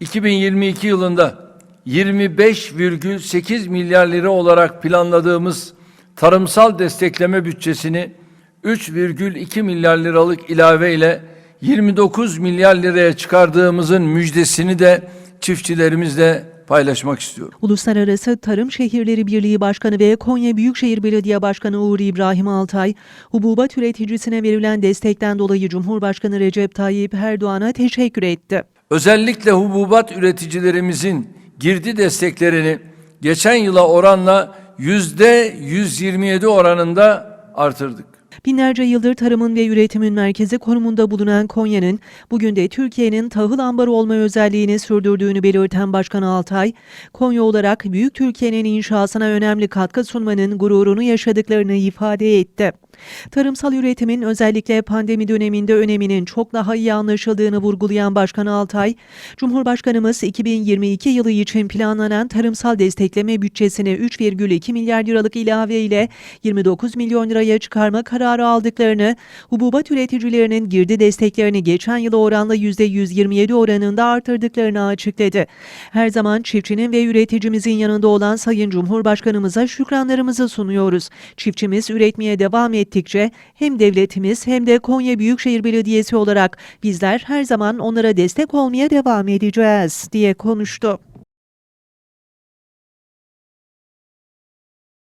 2022 yılında 25,8 milyar lira olarak planladığımız tarımsal destekleme bütçesini 3,2 milyar liralık ilave ile 29 milyar liraya çıkardığımızın müjdesini de çiftçilerimizle paylaşmak istiyorum. Uluslararası Tarım Şehirleri Birliği Başkanı ve Konya Büyükşehir Belediye Başkanı Uğur İbrahim Altay, hububat üreticisine verilen destekten dolayı Cumhurbaşkanı Recep Tayyip Erdoğan'a teşekkür etti. Özellikle hububat üreticilerimizin girdi desteklerini geçen yıla oranla yüzde 127 oranında artırdık. Binlerce yıldır tarımın ve üretimin merkezi konumunda bulunan Konya'nın bugün de Türkiye'nin tahıl ambarı olma özelliğini sürdürdüğünü belirten Başkan Altay, Konya olarak Büyük Türkiye'nin inşasına önemli katkı sunmanın gururunu yaşadıklarını ifade etti. Tarımsal üretimin özellikle pandemi döneminde öneminin çok daha iyi anlaşıldığını vurgulayan Başkan Altay, Cumhurbaşkanımız 2022 yılı için planlanan tarımsal destekleme bütçesini 3,2 milyar liralık ilave ile 29 milyon liraya çıkarma kararı aldıklarını, hububat üreticilerinin girdi desteklerini geçen yıla oranla %127 oranında artırdıklarını açıkladı. Her zaman çiftçinin ve üreticimizin yanında olan Sayın Cumhurbaşkanımıza şükranlarımızı sunuyoruz. Çiftçimiz üretmeye devam ettikçe hem devletimiz hem de Konya Büyükşehir Belediyesi olarak bizler her zaman onlara destek olmaya devam edeceğiz diye konuştu.